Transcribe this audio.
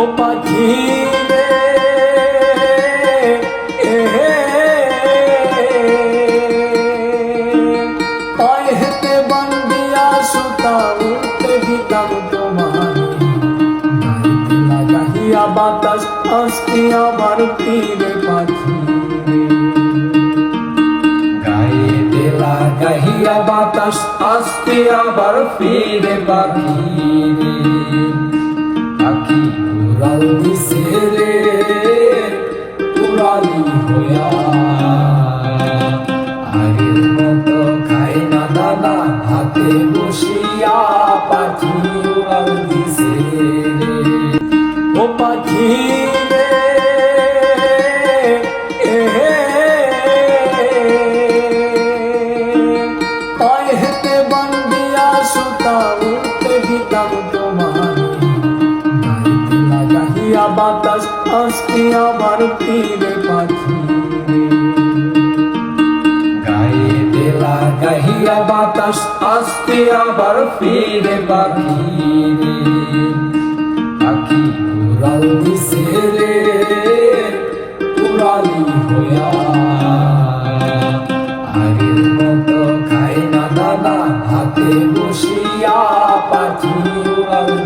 ও পাখি রে এ পায়ে হেতে বান্দিয়া সুতা উঠতে দিতাম তোমারে লাগাইয়া বাতাস আজকে আবার ফিরে পাখি। লাগাইয়া বাতাস আজকে আবার ফিরে পাখি। দিছে রে উড়ালি হইয়া। আগের মতো খাই না দাদা হাতে না বাতাস আসতে আমার তীরে পাখি গায়ে বাতাস আসতে আবার ফিরে পাখি পাখি উড়াল দিছে রে উড়ালি আগের মতো খায় না দাদা হাতে বসিয়া পাখি উড়াল